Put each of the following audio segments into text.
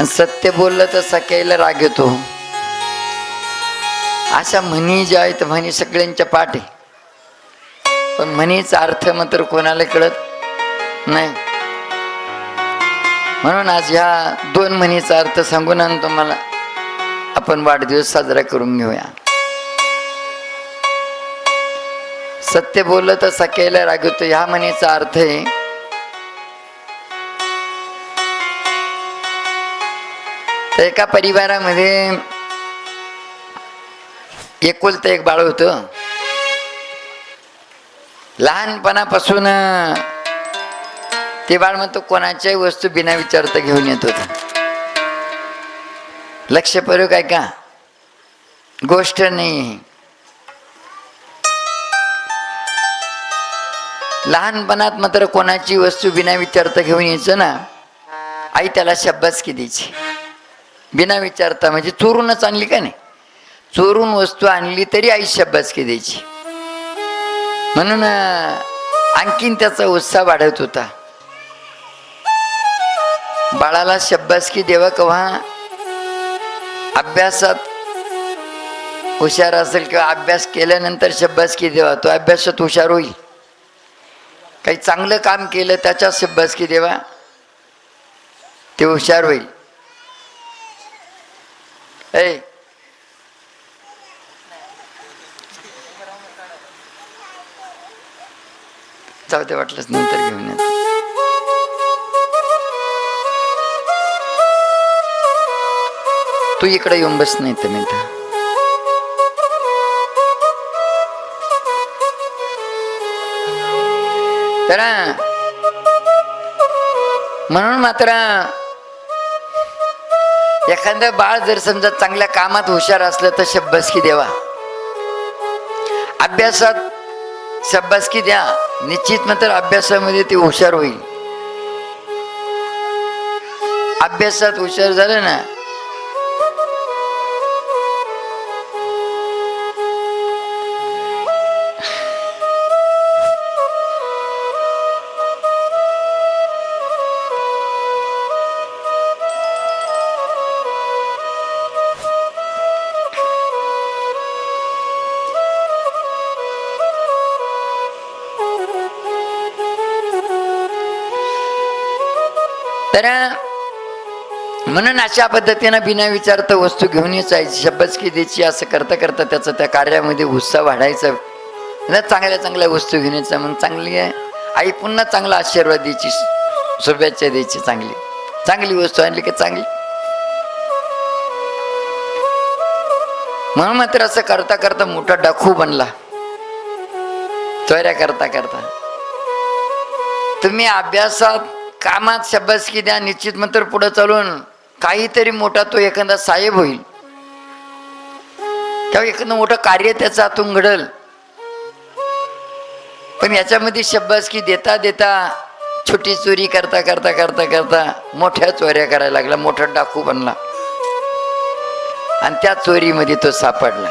आणि सत्य बोललं तर सकाळीला राग येतो. अशा म्हणी ज्या आहेत म्हणी सगळ्यांच्या पाठ. आहे पण म्हणीचा अर्थ मात्र कोणाला कळत नाही. म्हणून आज ह्या दोन म्हणीचा अर्थ सांगून आणतो मला आपण वाढदिवस साजरा करून घेऊया. सत्य बोललं तर सकाळीला राग येतो. ह्या म्हणीचा अर्थ आहे एका परिवारामध्ये एकुलतं एक बाळ होतं. लहानपणापासून ते बाळ म्हणतो कोणाच्याही वस्तू बिना विचारता घेऊन येत होत. लक्ष प्रयोग आहे का? गोष्ट नाही. लहानपणात मात्र कोणाची वस्तू बिना विचारता घेऊन यायचं ना आई त्याला शब्बासकी द्यायची. बिना विचारता म्हणजे चोरूनच आणली का नाही? चोरून वस्तू आणली तरी आई शब्बासकी द्यायची. म्हणून आणखीन त्याचा उत्साह वाढत होता. बाळाला शब्बासकी देवा केव्हा? अभ्यासात हुशार असेल किंवा अभ्यास केल्यानंतर शब्बासकी देवा तो अभ्यासात हुशार होईल. काही चांगलं काम केलं त्याच्या शब्बासकी देवा ते हुशार होईल. ऐ जाऊ दे वाटलंच नंतर घेऊन येतो तू इकडे येऊन बस नाही तर मी तर. म्हणून मात्र एखादं बाळ जर समजा चांगल्या कामात हुशार असलं तर शब्बसकी देवा. अभ्यासात शब्बासकी द्या. निश्चित मात्र अभ्यासामध्ये ते हुशार होईल. अभ्यासात हुशार झालं ना तर म्हणून अशा पद्धतीनं बिना विचारता वस्तू घेऊन यायची शब्दकी द्यायची असं करता करता त्याचा त्या कार्यामध्ये उत्साह वाढायचा. चांगल्या चांगल्या वस्तू घेऊन यायचा मग चांगली आहे. आई पुन्हा चांगला आशीर्वाद द्यायची शुभेच्छा द्यायची चांगली. चांगली वस्तू आणली की चांगली. म्हणून मात्र असं करता करता मोठा डखू बनला. चोऱ्या करता करता. तुम्ही अभ्यासात कामात शब्बासकी द्या निश्चित मंत्र पुढे चालून काहीतरी मोठा तो एखादा साहेब होईल. किंवा एखादं मोठं कार्य त्याचं हातून घडल. पण याच्यामध्ये शब्बासकी देता देता छोटी चोरी करता करता करता करता मोठ्या चोऱ्या करायला लागला मोठा डाकू बनला. आणि त्या चोरीमध्ये तो सापडला.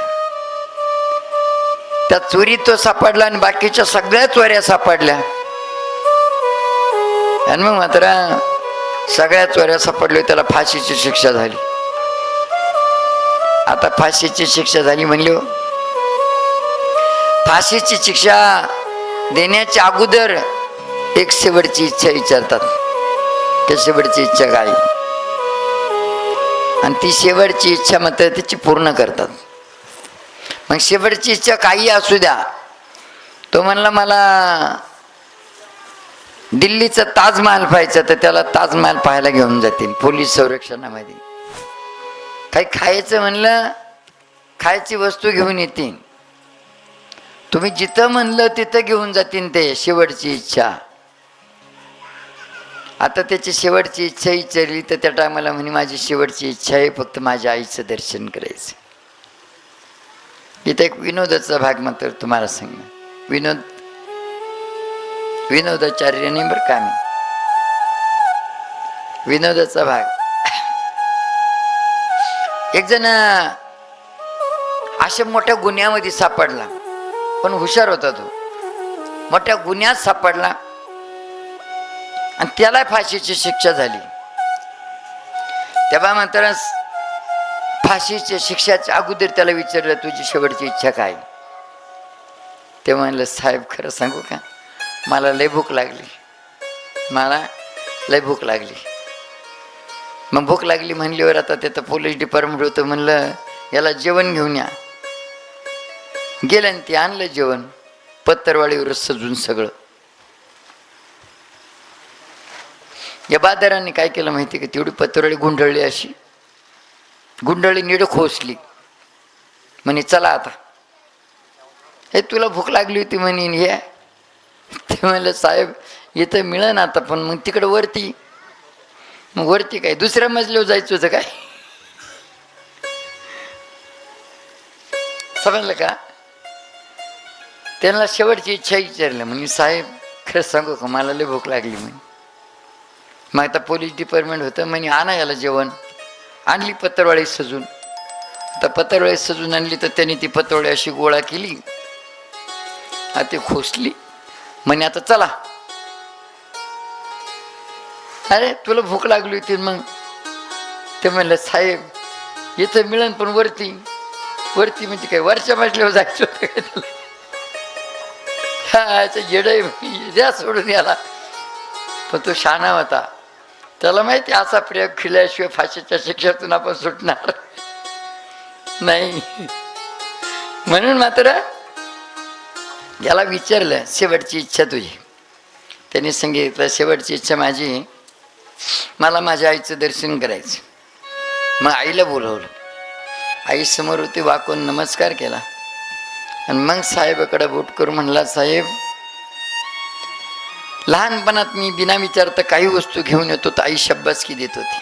त्या चोरीत तो सापडला आणि बाकीच्या सगळ्या चोऱ्या सापडल्या. आणि मग मात्र सगळ्या चोऱ्या सापडल्या त्याला फाशीची शिक्षा झाली. आता फाशीची शिक्षा झाली म्हणलो हो. फाशीची शिक्षा देण्याच्या अगोदर एक शेवटची इच्छा विचारतात. त्या शेवटची इच्छा काय? आणि ती शेवटची इच्छा मात्र त्याची पूर्ण करतात. मग शेवटची इच्छा काही असू द्या. तो म्हणला मला दिल्लीचा ताजमहाल पाहायचं तर त्याला ताजमहाल पाहायला घेऊन जातील पोलीस संरक्षणामध्ये. काही खायचं म्हणलं खायची वस्तू घेऊन येतील. तुम्ही जिथं म्हणलं तिथं घेऊन जातील ते शेवटची इच्छा. आता त्याची शेवटची इच्छा विचारली तर त्या टायमाला म्हणे माझी शेवटची इच्छा आहे फक्त माझ्या आईचं दर्शन करायचं. इथं एक विनोदाचा भाग मात्र तुम्हाला सांग विनोद विनोदाचार्यने बर बरं का मी विनोदाचा भाग. एक जण अशा मोठ्या गुन्ह्यामध्ये सापडला पण हुशार होता तो. मोठ्या गुन्ह्यात सापडला आणि त्याला फाशीची शिक्षा झाली. तेव्हा मात्र फाशीच्या शिक्षाच्या अगोदर त्याला विचारलं तुझी शेवटची इच्छा काय? ते म्हणलं साहेब खरं सांगू का? मला लय भूक लागली. मला लय भूक लागली. मग भूक लागली म्हणल्यावर आता त्याचं पोलीस डिपार्टमेंट होतं म्हणलं याला जेवण घेऊन या. गेल्यानं ते आणलं जेवण. पत्तरवाडीवर सजून सगळं. या बाजारांनी काय केलं माहिती का? तेवढी पत्तरवाडी गुंडळली अशी. गुंडळी निड खोसली. म्हणे चला आता. हे तुला भूक लागली होती म्हणे हे ते म्हणलं साहेब इथं मिळेल आता पण मग तिकडं वरती. मग वरती काय दुसऱ्या मजल्यावर जायचं होतं काय? समजलं का? त्यांना शेवटची इच्छा विचारलं म्हणजे साहेब खरं सांगू का मला लय भूक लागली म्हणे. मग आता पोलीस डिपार्टमेंट होतं म्हणे आणा याला जेवण. आणली पत्रवाळी सजून. आता पत्रवाळी सजून आणली तर त्यांनी ती पत्रवाळी अशी गोळा केली. आता ती खोसली. म्हणे आता चला. अरे तुला भूक लागली होती मग. ते म्हणलं साहेब इथं मिळन पण वरती. वरती म्हणजे काय वरच्या म्हटल्यावर जायचं होतं काय द्या सोडून याला. पण तो शहाणा होता. त्याला माहिती असा प्रयोग खिल्याशिवाय फाशीच्या शिक्षातून आपण सुटणार. नाही. म्हणून मात्र याला विचारलं शेवटची इच्छा तुझी. त्यांनी सांगितलं शेवटची इच्छा माझी मला माझ्या आईचं दर्शन करायचं मग आईला बोलवलं. आई समोर होती वाकून नमस्कार केला. आणि मग साहेबाकडे बोट करून म्हणला साहेब लहानपणात मी बिना विचारता काही वस्तू घेऊन येतो तर आई शब्बासकी देत होती.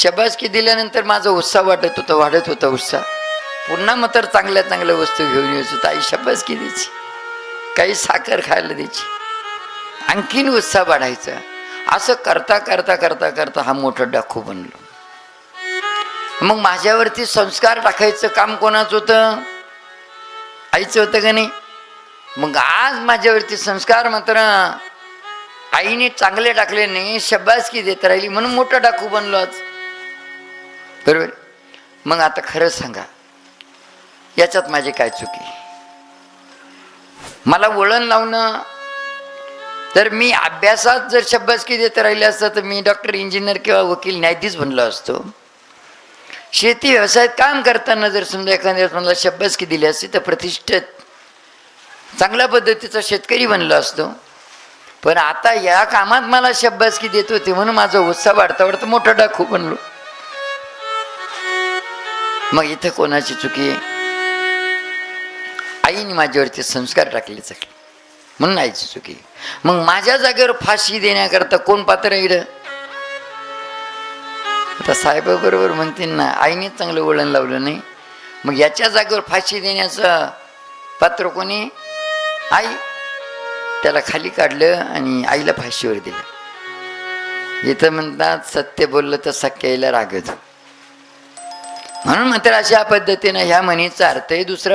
शब्बासकी दिल्यानंतर माझा उत्साह वाटत होता वाढत होता उत्साह. पुन्हा मग तर चांगल्या चांगल्या वस्तू घेऊन यायचो. तर आई शब्बासकी द्यायची? काही साखर खायला द्यायची? आणखीन उत्साह वाढायचा. असं करता करता करता करता हा मोठा डाकू बनलो. मग माझ्यावरती संस्कार टाकायचं काम कोणाचं होतं? आईचं होतं का नाही? मग आज माझ्यावरती संस्कार मात्र आईने चांगले टाकले नाही शब्बासकी देत राहिली म्हणून मोठा डाकू बनलो आज. बरोबर? मग आता खरं सांगा. याच्यात माझी काय चुकी? मला वळण लावणं तर मी अभ्यासात जर शब्बासकी देत राहिले असतं तर मी डॉक्टर इंजिनियर किंवा वकील न्यायाधीश बनलो असतो. शेती व्यवसायात काम करताना जर समजा एखाद्या मला शब्बासकी दिली असती तर प्रतिष्ठित चांगल्या पद्धतीचा शेतकरी बनलो असतो. पण आता या कामात मला शब्बासकी देत होते म्हणून माझा उत्साह वाढता वाढता मोठा डाकू बनलो. मग इथं कोणाची चुकी? आहे आईने माझ्यावरती संस्कार टाकले सगळे. म्हणून आईची चुकी मग माझ्या जागेवर फाशी देण्याकरता कोण पात्र इड आता साहेब बरोबर म्हणतील ना आईने चांगलं वळण लावलं नाही. मग याच्या जागेवर फाशी देण्याचं पात्र कोणी? आई. त्याला खाली काढलं आणि आईला फाशीवर दिलं. इथं म्हणतात सत्य बोललं तर सख्याईला राग म्हणून मात्र अशा पद्धतीनं ह्या म्हणीचा अर्थही दुसरा